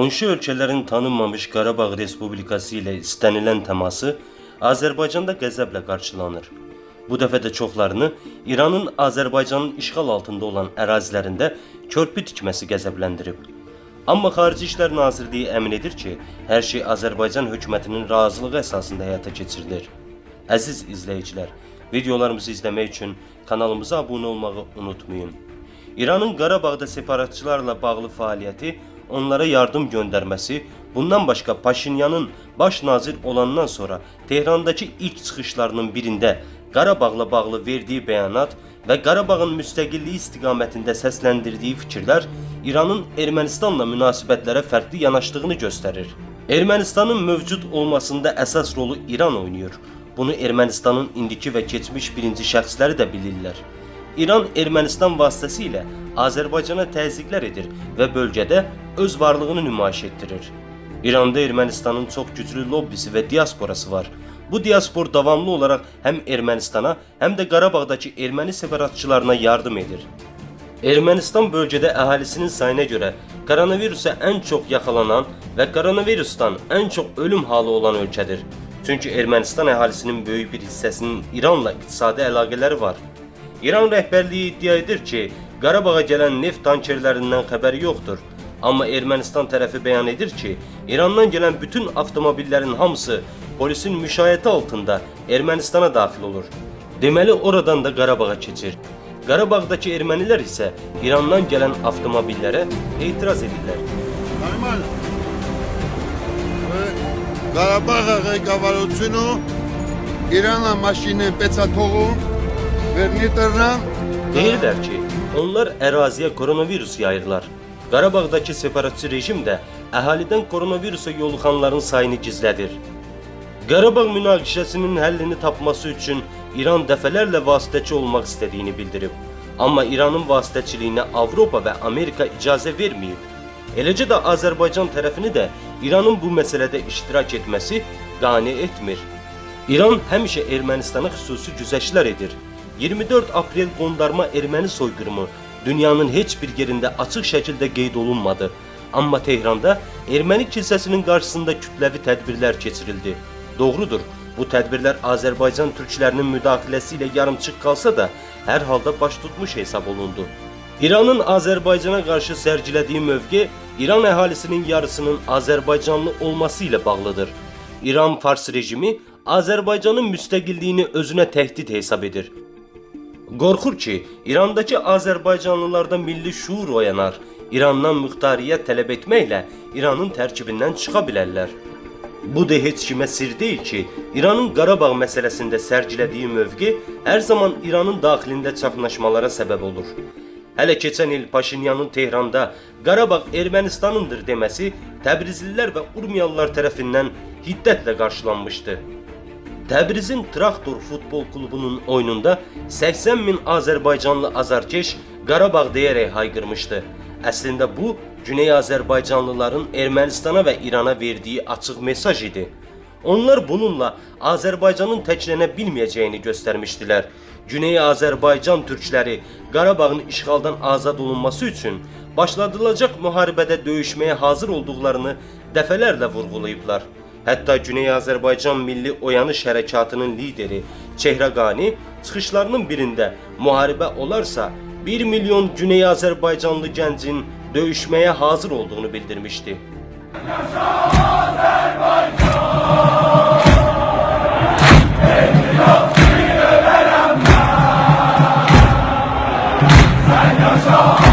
Qonşu ölkələrin tanınmamış Qarabağ Respublikası ilə istənilən təması Azərbaycanda qəzəblə qarşılanır. Bu dəfə də çoxlarını İranın Azərbaycanın işğal altında olan ərazilərində körpü tikməsi qəzəbləndirib. Amma Xarici İşlər Nazirliyi əmin edir ki, hər şey Azərbaycan hökumətinin razılığı əsasında həyata keçirilir. Əziz izləyicilər, videolarımızı izləmək üçün kanalımıza abunə olmağı unutmayın. İranın Qarabağda separatçılarla bağlı fəaliyyəti, onlara yardım göndərməsi, bundan başqa Paşinyanın baş nazir olandan sonra Tehrandakı ilk çıxışlarının birində Qarabağla bağlı verdiyi bəyanat və Qarabağın müstəqilliyi istiqamətində səsləndirdiyi fikirlər İranın Ermənistanla münasibətlərə fərqli yanaşdığını göstərir. Ermənistanın mövcud olmasında əsas rolu İran oynayır. Bunu Ermənistanın indiki və keçmiş birinci şəxsləri də bilirlər. İran Ermənistan vasitəsilə Azərbaycana təzyiqlər edir və bölgədə öz varlığını nümayiş etdirir. İranda Ermənistanın çox güclü lobbisi və diasporası var. Bu diaspor davamlı olaraq həm Ermənistana, həm də Qarabağdakı erməni separatçılarına yardım edir. Ermənistan bölgədə əhalisinin sayına görə koronavirusa ən çox yaxalanan və koronavirusdan ən çox ölüm halı olan ölkədir. Çünki Ermənistan əhalisinin böyük bir hissəsinin İranla iqtisadi əlaqələri var. İran rehberliği iddia edir ki, Qarabağ'a gelen neft tankerlerinden haberi yoktur. Ama Ermenistan tarafı beyan edir ki, İrandan gelen bütün avtomobillerin hamısı polisin müşayeti altında Ermenistan'a dahil olur. Demeli oradan da Qarabağ'a keçir. Qarabağdakı ermənilər isə İrandan gələn avtomobillərə etiraz edirlər. Normal. Qarabağ qəvalutsunu İranla maşinin peçatoğu Deyirlər ki, onlar əraziyə koronavirus yayırlar. Qarabağdakı separatçı rejim də əhalidən koronavirusa yoluxanların sayını gizlədir. Qarabağ münaqişəsinin həllini tapması üçün İran dəfələrlə vasitəçi olmaq istədiyini bildirib. Amma İranın vasitəçiliyinə Avropa və Amerika icazə verməyib. Eləcə də Azərbaycan tərəfini də İranın bu məsələdə iştirak etməsi qane etmir. İran həmişə Ermənistana xüsusi güzəştlər edir. 24 aprel qondarma erməni soyqırımı dünyanın heç bir yerində açıq şəkildə qeyd olunmadı. Amma Tehranda erməni kilsəsinin qarşısında kütləvi tədbirlər keçirildi. Doğrudur, bu tədbirlər Azərbaycan türklərinin müdaxiləsi ilə yarımçıq qalsa da, hər halda baş tutmuş hesab olundu. İranın Azərbaycana qarşı sərgilədiyi mövqe İran əhalisinin yarısının Azərbaycanlı olması ilə bağlıdır. İran Fars rejimi Azərbaycanın müstəqilliyini özünə təhdid hesab edir. Qorxur ki, İrandakı Azərbaycanlılarda milli şuur oyanar. İrandan muxtariyyət tələb etməklə İranın tərkibindən çıxa bilərlər. Bu da heç kimə sir deyil ki, İranın Qarabağ məsələsində sərgilədiyi mövqe hər zaman İranın daxilində çaxnaşmalara səbəb olur. Hələ keçən il Paşinyanın Tehranda Qarabağ Ermənistanındır deməsi Təbrizlilər və Urmiyalılar tərəfindən hiddətlə qarşılanmışdı. Təbrizin Traktor futbol klubunun oyununda 80 min Azərbaycanlı azarkeş Qarabağ deyərək hayqırmışdı. Əslində bu Güney Azərbaycanlıların Ermənistana və İrana verdiyi açıq mesaj idi. Onlar bununla Azərbaycanın təklənə bilməyəcəyini göstərmişdilər. Güney Azərbaycan türkləri Qarabağın işğaldan azad olunması üçün başladılacaq müharibədə döyüşməyə hazır olduqlarını dəfələrlə vurğulayıblar. Hətta Güney Azərbaycan Milli Oyanış Hərəkatının lideri Çehrəqani çıxışlarının birində müharibə olarsa 1 milyon Güney Azərbaycanlı gəncin döyüşməyə hazır olduğunu bildirmişdi. Yaşa Azərbaycan! Yaşa!